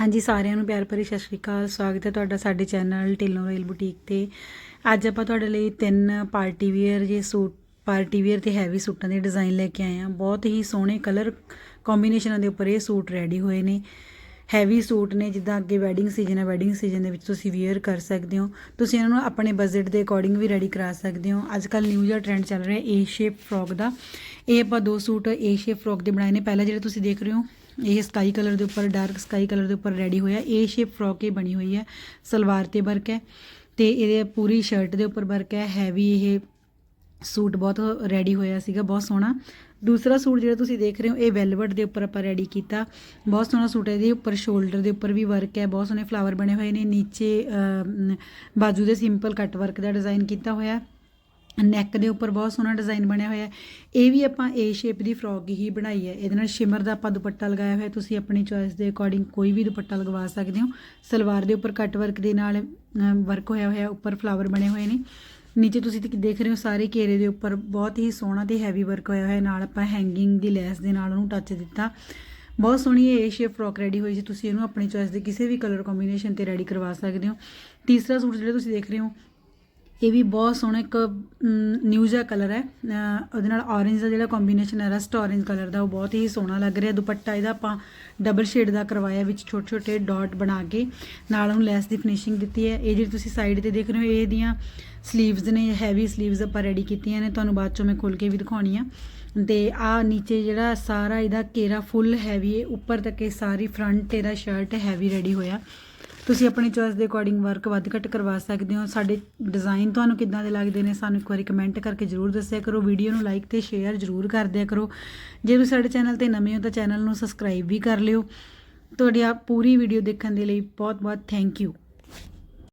ਹਾਂਜੀ, ਸਾਰਿਆਂ ਨੂੰ ਪਿਆਰ ਭਰੀ ਸਤਿ ਸ਼੍ਰੀ ਅਕਾਲ। ਸਵਾਗਤ ਹੈ ਤੁਹਾਡਾ ਸਾਡੇ ਚੈਨਲ ਢਿੱਲੋਂ ਰੇਲ ਬੁਟੀਕ ਤੇ। ਅੱਜ ਆਪਾਂ ਤੁਹਾਡੇ ਲਈ ਤਿੰਨ ਪਾਰਟੀ ਵੇਅਰ ਜੇ ਸੂਟ, ਪਾਰਟੀ ਵੇਅਰ ਤੇ ਹੈਵੀ ਸੂਟਾਂ ਦੇ ਡਿਜ਼ਾਈਨ ਲੈ ਕੇ ਆਏ ਆ ਬਹੁਤ ਹੀ ਸੋਹਣੇ ਕਲਰ ਕੰਬੀਨੇਸ਼ਨਾਂ ਦੇ ਉੱਪਰ ਇਹ ਸੂਟ ਰੈਡੀ ਹੋਏ ਨੇ। ਹੈਵੀ ਸੂਟ ਨੇ, ਜਿੱਦਾਂ ਅੱਗੇ ਵੈਡਿੰਗ ਸੀਜ਼ਨ ਹੈ ਵੈਡਿੰਗ ਸੀਜ਼ਨ ਦੇ ਵਿੱਚ ਤੁਸੀਂ ਵੇਅਰ ਕਰ ਸਕਦੇ ਹੋ। ਤੁਸੀਂ ਇਹਨਾਂ ਨੂੰ ਆਪਣੇ ਬਜਟ ਦੇ ਅਕੋਰਡਿੰਗ ਵੀ ਰੈਡੀ ਕਰਾ ਸਕਦੇ ਹੋ। ਅੱਜ ਕੱਲ ਨਿਊ ਜਿਹਾ ਟ੍ਰੈਂਡ ਚੱਲ ਰਿਹਾ ਏ ਸ਼ੇਪ ਫਰੋਕ ਦਾ। ਇਹ ਆਪਾਂ ਦੋ ਸੂਟ ਏ ਸ਼ੇਪ ਫਰੋਕ ਦੇ ਬਣਾਏ ਨੇ। ਪਹਿਲਾਂ ਜਿਹੜੇ ਤੁਸੀਂ ਦੇਖ ਰਹੇ ਹੋ, ਇਹ ਸਕਾਈ ਕਲਰ ਦੇ ਉੱਪਰ ਡਾਰਕ ਸਕਾਈ ਕਲਰ ਦੇ ਉੱਪਰ ਰੈਡੀ ਹੋਇਆ। ਏ ਸ਼ੇਪ ਫਰੋਕ ਹੀ ਬਣੀ ਹੋਈ ਹੈ। ਸਲਵਾਰ ਤੇ ਵਰਕ ਹੈ। ਤੇ ਇਹਦੇ ਪੂਰੀ ਸ਼ਰਟ ਦੇ ਉੱਪਰ ਵਰਕ ਹੈ। ਹੈਵੀ ਇਹ ਸੂਟ ਬਹੁਤ ਰੈਡੀ ਹੋਇਆ ਸੀਗਾ, ਬਹੁਤ ਸੋਹਣਾ। ਦੂਸਰਾ ਸੂਟ ਜਿਹੜਾ ਤੁਸੀਂ ਦੇਖ ਰਹੇ ਹੋ, ਇਹ ਵੈਲਵਟ ਦੇ ਉੱਪਰ ਆਪਾਂ ਰੈਡੀ ਕੀਤਾ। ਬਹੁਤ ਸੋਹਣਾ ਸੂਟ ਹੈ, ਇਹਦੇ ਉੱਪਰ ਸ਼ੋਲਡਰ ਦੇ ਉੱਪਰ ਵੀ ਵਰਕ ਹੈ, ਬਹੁਤ ਸੋਹਣੇ ਫਲਾਵਰ ਬਣੇ ਹੋਏ ਨੇ, ਨੀਚੇ ਬਾਜੂ ਦੇ ਸਿੰਪਲ ਕੱਟ ਵਰਕ ਦਾ ਡਿਜ਼ਾਈਨ ਕੀਤਾ ਹੋਇਆ ਨੈਕ ਦੇ ਉੱਪਰ ਬਹੁਤ ਸੋਹਣਾ ਡਿਜ਼ਾਈਨ ਬਣਿਆ ਹੋਇਆ ਹੈ। ਇਹ ਵੀ ਆਪਾਂ ਏ ਸ਼ੇਪ ਦੀ ਫਰੋਕ ਹੀ ਬਣਾਈ ਹੈ। ਇਹਦੇ ਨਾਲ ਸ਼ਿਮਰ ਦਾ ਆਪਾਂ ਦੁਪੱਟਾ ਲਗਾਇਆ ਹੋਇਆ। ਤੁਸੀਂ ਆਪਣੀ ਚੋਇਸ ਦੇ ਅਕੋਰਡਿੰਗ ਕੋਈ ਵੀ ਦੁਪੱਟਾ ਲਗਵਾ ਸਕਦੇ ਹੋ। ਸਲਵਾਰ ਦੇ ਉੱਪਰ ਕੱਟ ਵਰਕ ਦੇ ਨਾਲ ਵਰਕ ਹੋਇਆ ਹੋਇਆ, ਉੱਪਰ ਫਲਾਵਰ ਬਣੇ ਹੋਏ ਨੇ। ਨੀਚੇ ਤੁਸੀਂ ਦੇਖ ਰਹੇ ਹੋ ਸਾਰੇ ਘੇਰੇ ਦੇ ਉੱਪਰ ਬਹੁਤ ਹੀ ਸੋਹਣਾ ਤੇ ਹੈਵੀ ਵਰਕ ਹੋਇਆ ਹੋਇਆ। ਨਾਲ ਆਪਾਂ ਹੈਂਗਿੰਗ ਦੀ ਲੈਸ ਦੇ ਨਾਲ ਉਹਨੂੰ ਟੱਚ ਦਿੱਤਾ। ਬਹੁਤ ਸੋਹਣੀ ਇਹ ਏ ਸ਼ੇਪ ਫਰੋਕ ਰੈਡੀ ਹੋਈ ਸੀ। ਤੁਸੀਂ ਇਹਨੂੰ ਆਪਣੀ ਚੋਇਸ ਦੇ ਕਿਸੇ ਵੀ ਕਲਰ ਕੰਬੀਨੇਸ਼ਨ ਤੇ ਰੈਡੀ ਕਰਵਾ ਸਕਦੇ ਹੋ। ਤੀਸਰਾ ਸੂਟ ਜਿਹੜਾ ਤੁਸੀਂ ਦੇਖ ਰਹੇ ਹੋ ਇਹ ਵੀ ਬਹੁਤ ਸੋਹਣਾ ਇੱਕ ਨਿਊ ਜਿਹਾ ਕਲਰ ਹੈ। ਉਹਦੇ ਨਾਲ orange ਦਾ ਜਿਹੜਾ ਕੰਬੀਨੇਸ਼ਨ ਹੈ ਰਸਟ orange ਕਲਰ ਦਾ, ਉਹ ਬਹੁਤ ਹੀ ਸੋਹਣਾ ਲੱਗ ਰਿਹਾ। ਦੁਪੱਟਾ ਇਹਦਾ ਆਪਾਂ ਡਬਲ ਸ਼ੇਡ ਦਾ ਕਰਵਾਇਆ, ਵਿੱਚ ਛੋਟੇ ਛੋਟੇ ਡਾਟ ਬਣਾ ਕੇ। ਨਾਲ ਉਹਨੂੰ ਲੈਸ ਦੀ ਫਿਨਿਸ਼ਿੰਗ ਦਿੱਤੀ ਹੈ। ਇਹ ਜਿਹੜੀ ਤੁਸੀਂ ਸਾਈਡ ਤੇ ਦੇਖ ਰਹੇ ਹੋ, ਇਹ ਦੀਆਂ ਸਲੀਵਸ ਨੇ ਹੈਵੀ ਸਲੀਵਸ ਆਪਾਂ ਰੈਡੀ ਕੀਤੀਆਂ ਨੇ। ਤੁਹਾਨੂੰ ਬਾਅਦ ਚੋਂ ਮੈਂ ਖੋਲ ਕੇ ਵੀ ਦਿਖਾਉਣੀ ਆ। ਤੇ ਆ ਨੀਚੇ ਜਿਹੜਾ ਸਾਰਾ ਇਹਦਾ ਘੇਰਾ ਫੁੱਲ ਹੈਵੀ ਹੈ। ਉੱਪਰ ਤੱਕ ਇਹ ਸਾਰੀ ਫਰੰਟ ਇਹਦਾ ਸ਼ਰਟ ਹੈਵੀ ਰੈਡੀ ਹੋਇਆ। ਤੁਸੀਂ ਆਪਣੀ ਚੋਇਸ ਦੇ ਅਕੋਰਡਿੰਗ ਵਰਕ ਵੱਧ ਘੱਟ ਕਰਵਾ ਸਕਦੇ ਹੋ। ਸਾਡੇ ਡਿਜ਼ਾਈਨ ਤੁਹਾਨੂੰ ਕਿੱਦਾਂ ਦੇ ਲੱਗਦੇ ਨੇ, ਸਾਨੂੰ ਇੱਕ ਵਾਰੀ ਕਮੈਂਟ ਕਰਕੇ ਜਰੂਰ ਦੱਸਿਆ ਕਰੋ। ਵੀਡੀਓ ਨੂੰ ਲਾਈਕ ਤੇ ਸ਼ੇਅਰ ਜਰੂਰ ਕਰ ਦਿਆ ਕਰੋ। ਜੇ ਤੁਸੀਂ ਸਾਡੇ ਚੈਨਲ ਤੇ ਨਵੇਂ ਹੋ ਤਾਂ ਚੈਨਲ ਨੂੰ ਸਬਸਕ੍ਰਾਈਬ ਵੀ ਕਰ ਲਿਓ। ਤੁਹਾਡੀ ਆ ਪੂਰੀ ਵੀਡੀਓ ਦੇਖਣ ਦੇ ਲਈ ਬਹੁਤ ਬਹੁਤ ਥੈਂਕ ਯੂ